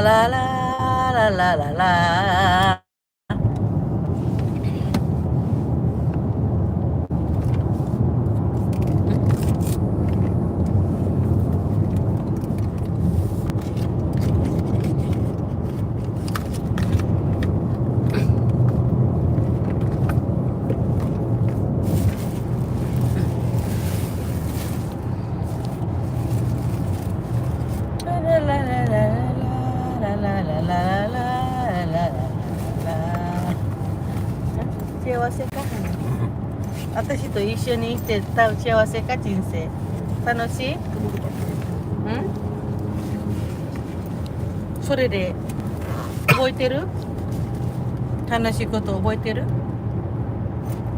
la la la la la la せか私と一緒にしてた幸せか人生楽しいんそれで覚えてる楽しいこと覚えてる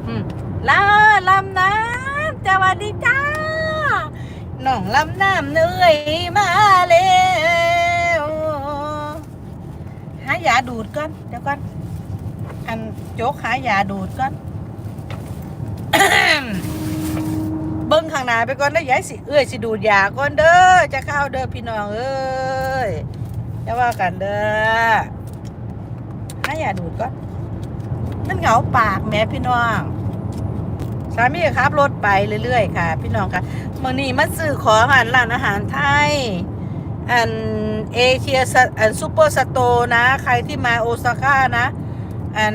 うんลาลำน้ำสวัสดีจ้าน้องลำน้ำเหนื่อยมาแล้วหายาดูดก่อนเดี๋ยวก่อนอันโ จ๊กหายาดูดก่อน เบิ้งข้างหน้าไปก่อนแล้วยายสิเอ้ยสิดูดยาก่อนเด้อจะเข้าเด้อพี่น้องเอ้ยจะว่ากันเด้อหายาดูดก่อนมันเหงาปากแม่พี่น้องสามีก็ขับรถไปเรื่อยๆค่ะ พี่น้องค่ะเมื่อนี้มาซื้อของอาหารร้านอาหารไทยอันเอเชียอันซูเปอร์สโตร์นะ ใครที่มาโอซาก้านะ อัน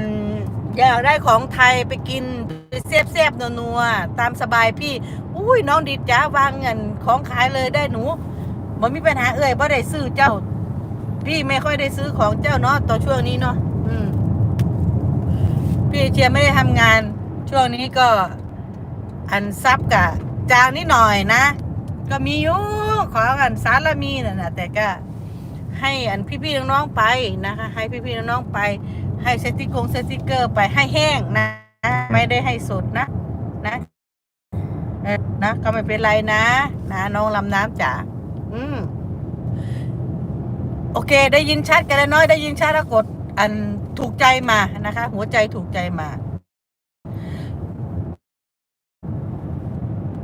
อยากได้ของไทยไปกินไปเซฟๆนัวๆตามสบายพี่ อุ้ยน้องดิจ้าวางเงินของขายเลยได้หนูบ่มีปัญหาเอ่ยบ่ได้ซื้อเจ้า พี่ไม่ค่อยได้ซื้อของเจ้าเนาะต่อช่วงนี้เนาะอืมพี่เชียร์ไม่ได้ทำงาน ช่วงนี้ก็ อันซับกับจางนิดหน่อยนะ ก็มีอยู่ของอันสารมีน่ะนะแต่ก็ให้อันพี่ๆน้องๆไปนะคะ ให้พี่ๆน้องๆไป ให้สติกงสติกเกอร์ไปให้แห้งนะ ไม่ได้ให้สดนะนะเออนะก็ไม่เป็นไรนะนะน้องลำน้ำจ๋าอืมโอเค ได้ยินชัดกันแล้วน้อยได้ยินชัดแล้วกด อันถูกใจมานะคะ หัวใจถูกใจมา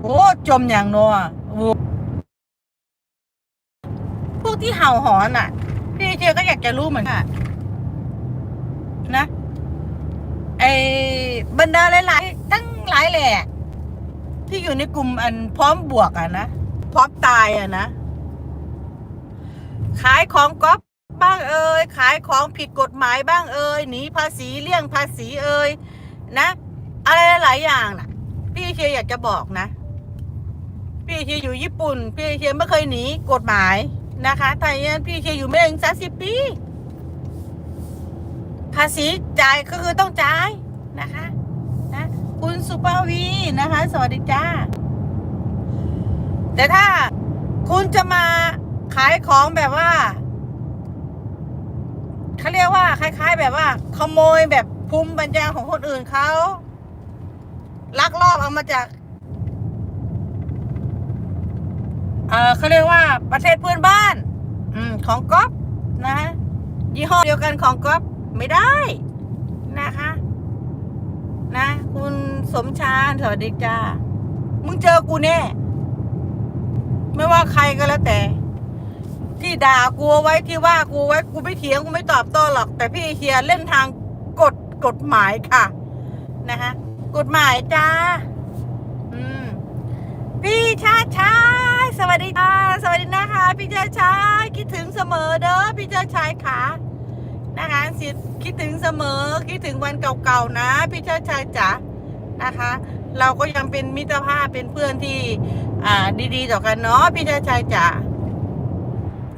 โอ้จมอย่างนัวโอ้พวกที่เห่าหอนอะ พี่เจก็อยากจะรู้เหมือนกัน นะไอ้บรรดาหลายๆตั้งหลายแหละที่อยู่ในกลุ่มอันพร้อมบวกอะนะ พร้อมตายอะนะ ขายของก๊อปบ้างเอ่ยขายของผิดกฎหมายบ้างเอ่ยหนีภาษีเลี่ยงภาษีเอ่ยนะ อะไรหลายๆอย่างน่ะ พี่เชียอยากจะบอกนะ พี่เชียอยู่ญี่ปุ่น พี่เชียไม่เคยหนีกฎหมายนะคะไทยเนี่ยพี่เชียอยู่ไม่ถึงสามสิบปี ภาษีจ่ายก็คือต้องจ่ายนะคะนะคุณสุภาวีนะคะ สวัสดีจ้า แต่ถ้าคุณจะมาขายของแบบว่าเขาเรียกว่า คล้าย ๆ แบบว่า ขโมยแบบภูมิปัญญาของคนอื่นเขาลักลอบเอามาจากเออเขาเรียกว่าประเทศเพื่อนบ้าน อืม ของก๊อฟนะฮะยี่ห้อเดียวกันของก๊อฟ ไม่ได้นะคะ นะ คุณสมชาญสวัสดีจ้ามึงเจอกูแน่ ไม่ว่าใครก็แล้วแต่ ที่ด่ากูไว้ที่ว่ากูไว้กูไม่เถียงกูไม่ตอบโต้หรอก แต่พี่เฮียเล่นทางกฎกฎหมายค่ะ นะคะกฎหมายจ้าอืมพี่ชาชายสวัสดีค่ะสวัสดีนะคะ พี่ชาชายคิดถึงเสมอเด้อพี่ชาชายค่ะ นะคะสิคิดถึงเสมอคิดถึงวันเก่าๆนะ พี่ชาชายจ๋านะคะ เราก็ยังเป็นมิตรภาพเป็นเพื่อนที่อ่าดีๆต่อกันเนาะพี่ชาชายจ๋า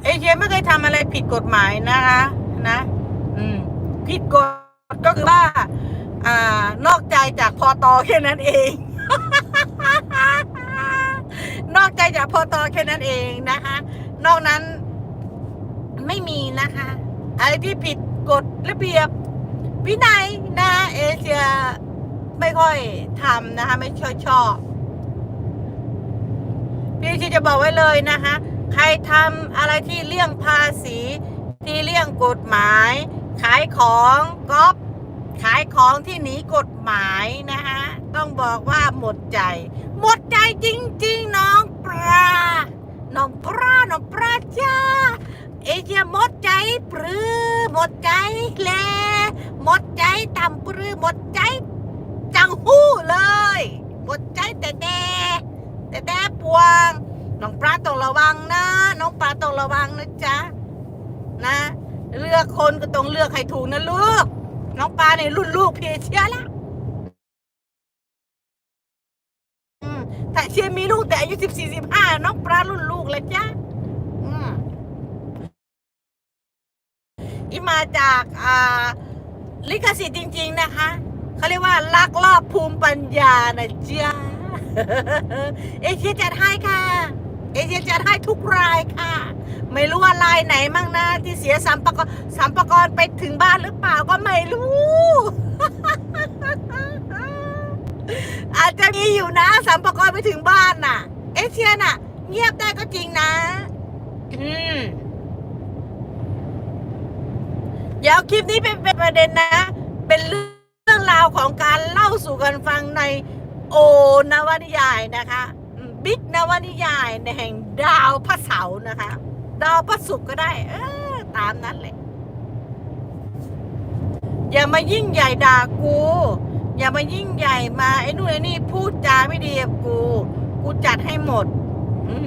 เอเชียไม่เคยทำอะไรผิดกฎหมายนะคะนะ อืม ผิดกฎก็คือว่าอ่านอกใจจากพอตอแค่นั้นเอง นอกใจจากพอตอแค่นั้นเองนะคะ นอกนั้นไม่มีนะคะ อะไรที่ผิด กฎระเบียบวินัยนะเอเชียไม่ค่อยทำนะคะ ไม่ค่อยชอบพี่ชีจะบอกไว้เลยนะคะใครทำอะไรที่เลี่ยงภาษี ที่เลี่ยงกฎหมาย ขายของก๊อปขายของที่หนีกฎหมายนะคะต้องบอกว่าหมดใจ หมดใจจริง ๆ น้องปลาน้องปลาน้องปลาจ้า เอเชียหมดใจปรือหมดใจแลหมดใจต่ำปรือหมดใจ จังหู้เลย หมดใจแต่แดแต่แดปวงน้องปลาต้องระวังนะ น้องปลาต้องระวังนะจ๊ะนะ เลือกคนก็ต้องเลือกให้ถูกนะลูก น้องปลาเนี่ยรุ่นลูกเพเชียละอืมถ้าเชียมีลูกแต่อายุสิบสี่สิบห้าน้องปลารุ่นลูกเลยจ้ะอืม อีมาจากลิขสิทธิ์จริง ๆ นะคะเขาเรียกว่าลักลอบภูมิปัญญานะจ๊ะเอเชียจัดให้ค่ะ เอเชียจัดให้ทุกรายค่ะ ไม่รู้ว่าลายไหนมั่งนะที่เสียสัมปกรสัมปกรไปถึงบ้านหรือเปล่าก็ไม่รู้ อาจจะมีอยู่นะ สัมปกรไปถึงบ้านน่ะ เอเชียน่ะ เงียบได้ก็จริงนะ อืม เดี๋ยวคลิปนี้เป็นเป็นประเด็นนะ เป็นเรื่องราวของการเล่าสู่กันฟังในโอนวนิยายนะคะบิ๊กนวนิยายในแห่งดาวพระเสาร์นะคะ ดาวพระศุกร์ก็ได้ เออตามนั้นเลยอย่ามายิ่งใหญ่ด่ากู อย่ามายิ่งใหญ่มาไอ้นู่นไอ้นี่พูดจาไม่ดีกับกู กูจัดให้หมดม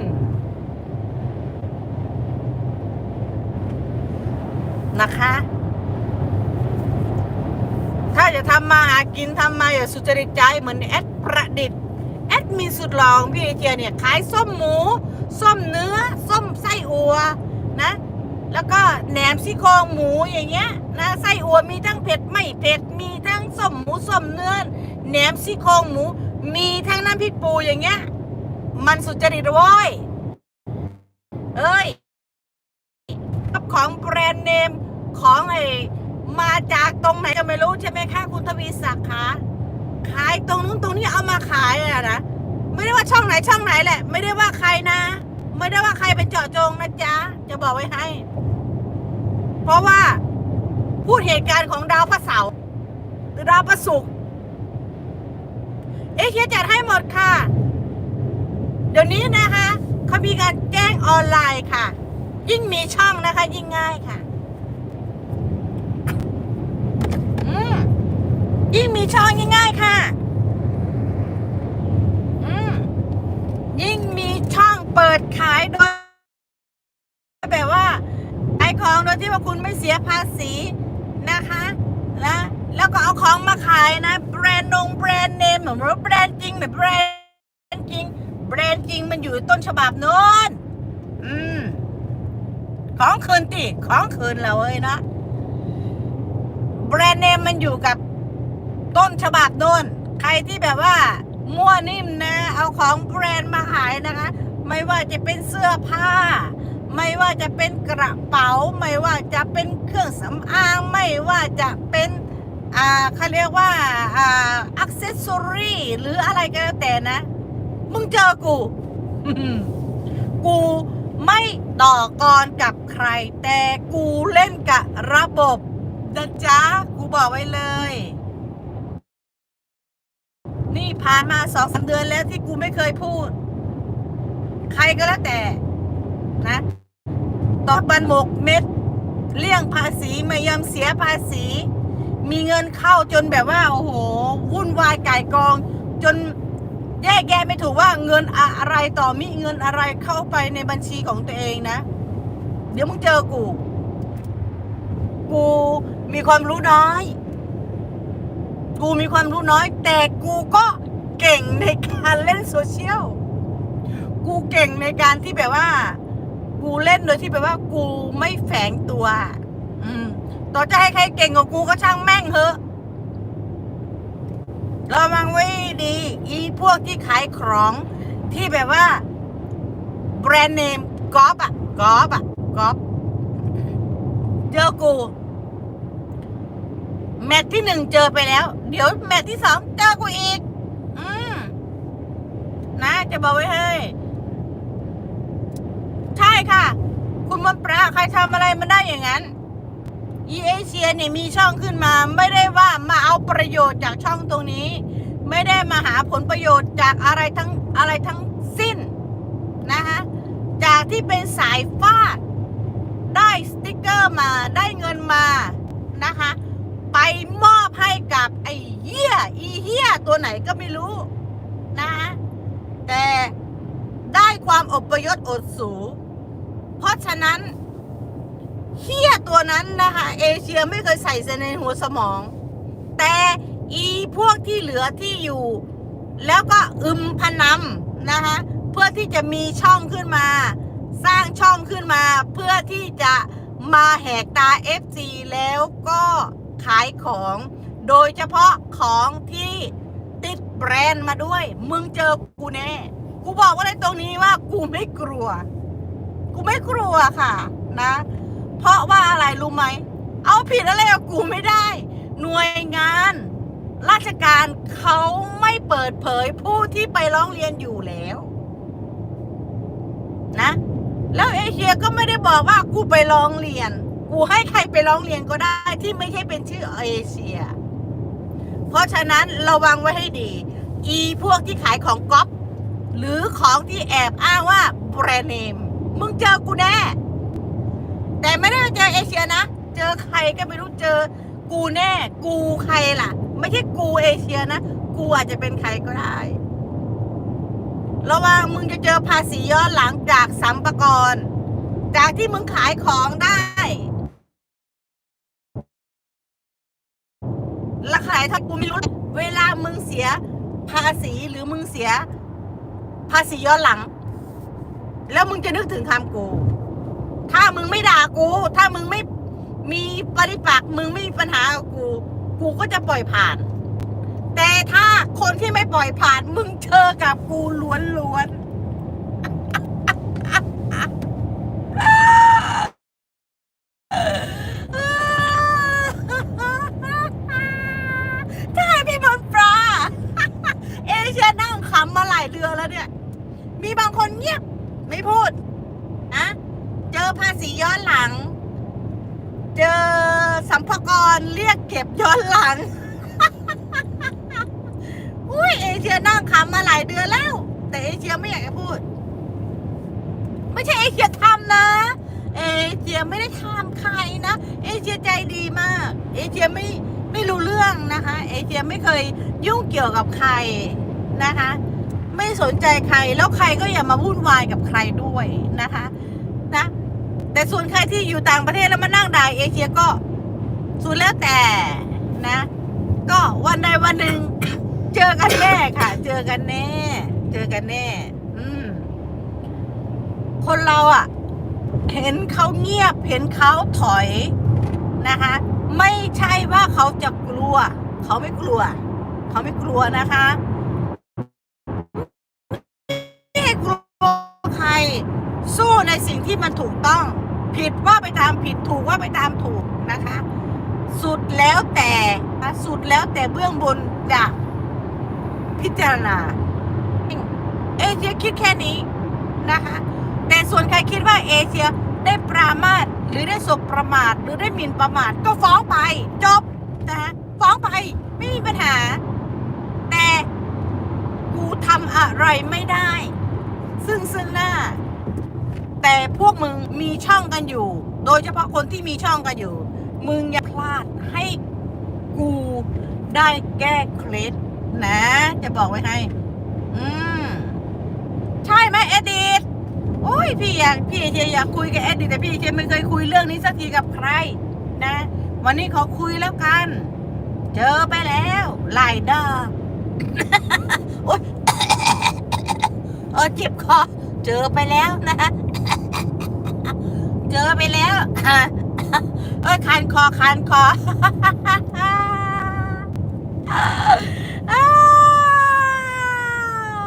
นะคะ ถ้าจะทำมาหากินทำมาอย่าสุจริตใจเหมือนแอดประดิษฐ์แอดมีสุดหลองพี่เอเจียเนี่ยขายส้มหมู ส้มเนื้อ ส้มไส้อัวนะ แล้วก็แหนมซี่โครงหมูอย่างเงี้ยนะไส้อัวมีทั้งเผ็ดไม่เผ็ดมีทั้งส้มหมูส้มเนื้อแหนมซี่โครงหมู มีทั้งน้ำพริกปูอย่างเงี้ย มันสุจริตโว้ยเอ้ยของแบรนด์เนมของไอ้ มาจากตรงไหนก็ไม่รู้ใช่ไหมคะคุณทวีศักดิ์คะขายตรงนู้นตรงนี้เอามาขายอะนะไม่ได้ว่าช่องไหนช่องไหนแหละ ไม่ได้ว่าใครนะ ไม่ได้ว่าใครเป็นเจาะจงนะจ๊ะจะบอกไว้ให้ เพราะว่าพูดเหตุการณ์ของดาวพระเสาร์หรือดาวพระศุกร์เอเชียจัดให้หมดค่ะ เดี๋ยวนี้นะคะเขามีการแจ้งออนไลน์ค่ะ ยิ่งมีช่องนะคะ ยิ่งง่ายค่ะ อืม ยิ่งมีช่องง่าย ๆ ค่ะ อืมยิ่งมีช่องเปิดขายโดยแบบว่าขายของโดยที่ว่าคุณไม่เสียภาษีนะคะ แล้วแล้วก็เอาของมาขายนะ แบรนด์นงแบรนด์เนมเหมือนแบรนด์จริงแบบแบรนด์จริง แบรนด์จริงมันอยู่ต้นฉบับโน้นอืมของคืนติของคืนเราเอ้ยนะแบรนด์เนมมันอยู่กับ ต้นฉบับโน้นใครที่แบบว่า มั่วนิ่มนะ เอาของแบรนด์มาขายนะคะ ไม่ว่าจะเป็นเสื้อผ้า ไม่ว่าจะเป็นกระเป๋า ไม่ว่าจะเป็นเครื่องสำอาง ไม่ว่าจะเป็นอ่าเขาเรียกว่าอ่าอักเซสซอรี่หรืออะไรก็แล้วแต่นะ มึงเจอกู กูไม่ต่อกรกับใคร แต่กูเล่นกับระบบนะจ๊ะกูบอกไว้เลย นี่ผ่านมาสองสามเดือนแล้วที่กูไม่เคยพูด ใครก็แล้วแต่ นะตอบบันหมกเม็ดเลี่ยงภาษีไม่ยอมเสียภาษี มีเงินเข้าจนแบบว่า โอ้โห วุ่นวายไก่กอง จนแยกแยะไม่ถูกว่าเงินอะไรต่อมีเงินอะไรเข้าไปในบัญชีของตัวเองนะ เดี๋ยวมึงเจอกู กูมีความรู้น้อย กูมีความรู้น้อย แต่กูก็เก่งในการเล่นโซเชียล กูเก่งในการที่แบบว่า กูเล่นโดยที่แบบว่า กูไม่แฝงตัว อืม ต่อจะให้ใครเก่งกว่ากูก็ช่างแม่งเถอะระวังไว้ดี อีพวกที่ขายของที่แบบว่า แบรนด์เนมกอปอะกอปอะกอปเจอกู แมตช์ที่หนึ่งเจอไปแล้ว เดี๋ยวแมตช์ที่สองเจอกูอีก อืมนะจะบอกไว้ให้ใช่ค่ะ คุณมนปราใครทำอะไรมันได้อย่างนั้นอีเอเชียเนี่ยมีช่องขึ้นมา ไม่ได้ว่ามาเอาประโยชน์จากช่องตรงนี้ ไม่ได้มาหาผลประโยชน์จากอะไรทั้งอะไรทั้งสิ้นนะคะจากที่เป็นสายฟาด ได้สติกเกอร์มาได้เงินมานะคะ ไปมอบให้กับไอ้เหี้ยอีเหี้ยตัวไหนก็ไม่รู้นะแต่ได้ความอบประยศอดสู เพราะฉะนั้นเหี้ยตัวนั้นนะคะ เอเชียไม่เคยใส่ในหัวสมอง แต่อีพวกที่เหลือที่อยู่ แล้วก็อึมพนำนะคะเพื่อที่จะมีช่องขึ้นมา สร้างช่องขึ้นมา เพื่อที่จะมาแหกตา FC แล้วก็ ขายของ โดยเฉพาะของที่ติดแบรนด์มาด้วย มึงเจอกูแน่ กูบอกว่าในตรงนี้ว่ากูไม่กลัว กูไม่กลัวค่ะ นะ เพราะว่าอะไรรู้ไหม เอาผิดอะไรกับกูไม่ได้ หน่วยงาน ราชการเขาไม่เปิดเผยผู้ที่ไปร้องเรียนอยู่แล้ว นะ แล้วเอเชียก็ไม่ได้บอกว่ากูไปร้องเรียน กูให้ใครไปร้องเรียนก็ได้ที่ไม่ใช่เป็นชื่อเอเชีย เพราะฉะนั้นระวังไว้ให้ดี อีพวกที่ขายของก๊อปหรือของที่แอบอ้างว่าแบรนด์เนม มึงเจอกูแน่ แต่ไม่ได้เจอเอเชียนะ เจอใครก็ไม่รู้เจอ กูแน่ กูใครล่ะ ไม่ใช่กูเอเชียนะ กูอาจจะเป็นใครก็ได้ระวังมึงจะเจอภาษีย้อนหลังจากสัมปกรจากที่มึงขายของได้ ถ้ากูไม่รู้ เวลามึงเสีย ภาษีหรือมึงเสีย ภาษีย้อนหลัง แล้วมึงจะนึกถึงคำกู ถ้ามึงไม่ด่ากู ถ้ามึงไม่มีปริปักษ์มึงไม่มีปัญหากับกู กูก็จะปล่อยผ่าน แต่ถ้าคนที่ไม่ปล่อยผ่าน มึงเจอกับกูล้วนๆใช่พี่บอลปลา เอเชียนั่งขำมาหลายเดือนแล้วเนี่ย มีบางคนเงียบ ไม่ พูดนะเจอภาษีย้อนหลัง เจอสัมภากรเรียกเก็บย้อนหลัง อุ้ยเอเชียนั่งขำมาหลายเดือนแล้ว แต่เอเชียไม่อยากจะพูด ไม่ใช่เอเชียทำนะ เอเชียไม่ได้ทำใครนะเอเชียใจดีมาก เอเชียไม่ไม่รู้เรื่องนะคะ เอเชียไม่เคยยุ่งเกี่ยวกับใครนะคะ ไม่สนใจใครแล้วใครก็อย่ามาวุ่นวายกับใครด้วยนะคะนะแต่ส่วนใครที่อยู่ต่างประเทศแล้วมานั่งด่าเอเชียก็ส่วนแล้วแต่นะ ก็วันใดวันหนึ่งเจอกันแน่ค่ะ เจอกันแน่ เจอกันแน่ อืม คนเราอะ่ะ เห็นเขาเงียบ เห็นเขาถอยนะคะ ไม่ใช่ว่าเขาจะกลัว เขาไม่กลัว เขาไม่กลัวนะคะ ที่มันถูกต้อง ผิดว่าไปตามผิดถูกว่าไปตามถูกนะคะ สุดแล้วแต่สุดแล้วแต่เบื้องบนจะพิจารณา เอเชียคิดแค่นี้นะคะ แต่ส่วนใครคิดว่าเอเชียได้ปรามาสหรือได้สบประมาทหรือได้หมิ่นประมาทก็ฟ้องไปจบนะคะฟ้องไปไม่มีปัญหา แต่กูทำอะไรไม่ได้ ซึ่งซึ่งหน้า แต่พวกมึงมีช่องกันอยู่ โดยเฉพาะคนที่มีช่องกันอยู่ มึงอย่าพลาดให้กูได้แก้เคล็ดนะ จะบอกไว้ให้ อืม ใช่ไหมเอดีตโอ้ยพี่อยากพี่เอเชียอยากคุยกับเอดีตแต่พี่เอเชียไม่เคยคุยเรื่องนี้สักทีกับใคร นะ วันนี้ขอคุยแล้วกัน เจอไปแล้วหลายดอกโอ๊ยเออเจ็บคอ เจอไปแล้วนะเจอไปแล้วอะเอ้ยคันคอคันคอาว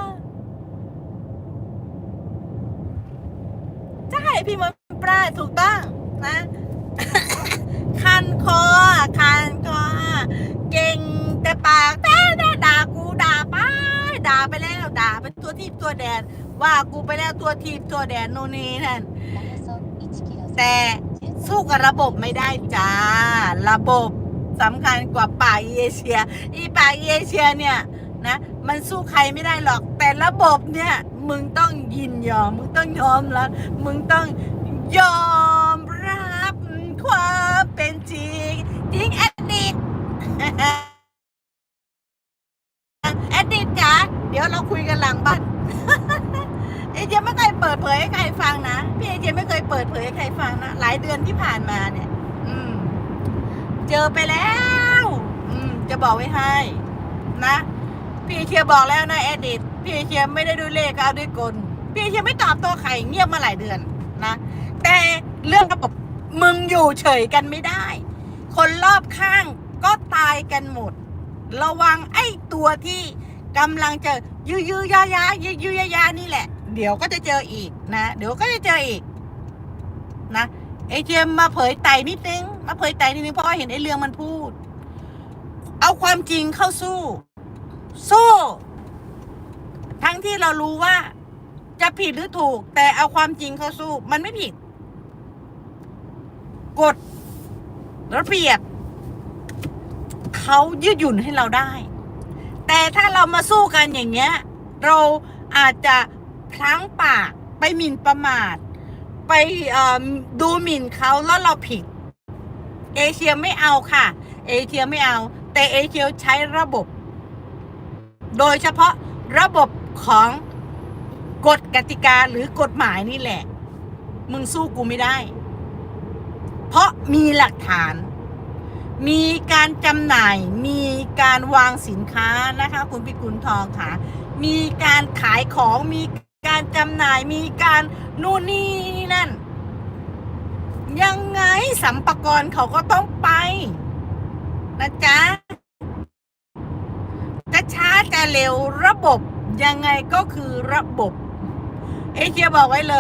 ใช่พี่มันปลาถูกต้องนะ คันคอ คันคอ เก่งแต่ปากแต่แต่ด่ากูด่าไป ด่าไปแล้วด่าเป็นตัวทีบตัวแดน ว่ากูไปแล้วตัวทีบตัว แดนโนนนี่นั่นแต่สู้กับระบบไม่ได้จ้า ระบบสำคัญกว่าป่าเอเชีย อีป่าเอเชียเนี่ยนะมันสู้ใครไม่ได้หรอก แต่ระบบเนี่ย มึงต้องยินยอม มึงต้องยอมแล้วมึงต้องยอมรับความเป็นจริงจริงแอดดิตแอดดิตจ๋าเดี๋ยวเราคุยกันหลังบ้าน ปิดเผยให้ใครฟังนะพี่เอเจไม่เคยเปิดเผยให้ใครฟังนะหลายเดือนที่ผ่านมาเนี่ย อืม เจอไปแล้ว อืม จะบอกไว้ให้ นะพี่เชียบอกแล้วนะแอดดิตพี่เอเชียไม่ได้ด้วยเลขเอาด้วยกลพี่เอเชียไม่ตอบตัวใครเงียบมาหลายเดือนนะแต่เรื่องระบบมึงอยู่เฉยกันไม่ได้ คนรอบข้างก็ตายกันหมด ระวังไอ้ตัวที่กำลังจะยื้อยื้อยายายื้อยื้อยายานี่แหละ เดี๋ยวก็จะเจออีกนะ เดี๋ยวก็จะเจออีก นะเอเจมมาเผยไตนิดนึง มาเผยไตนิดนึงเพราะว่าเห็นไอ้เรื่องมันพูด เอาความจริงเข้าสู้ สู้ ทั้งที่เรารู้ว่า จะผิดหรือถูก แต่เอาความจริงเข้าสู้ มันไม่ผิด กฎระเบียบเขายืดหยุ่นให้เราได้ แต่ถ้าเรามาสู้กันอย่างเงี้ย เราอาจจะ พลั้งปากไปหมิ่นประมาท ไปดูหมิ่นเขาแล้วเราผิด เอเชียไม่เอาค่ะ เอเชียไม่เอา แต่เอเชียใช้ระบบ โดยเฉพาะระบบของกฎกติกาหรือกฎหมายนี่แหละ มึงสู้กูไม่ได้ เพราะมีหลักฐาน มีการจำหน่าย มีการวางสินค้านะคะ คุณพิกุลทองค่ะ มีการขายของมี การจำหน่ายมีการนู่นนี่นั่น ยังไงสัมปกรเขาก็ต้องไป นะจ๊ะจะช้าจะเร็วระบบยังไงก็คือระบบ เอเชียบอกไว้เลย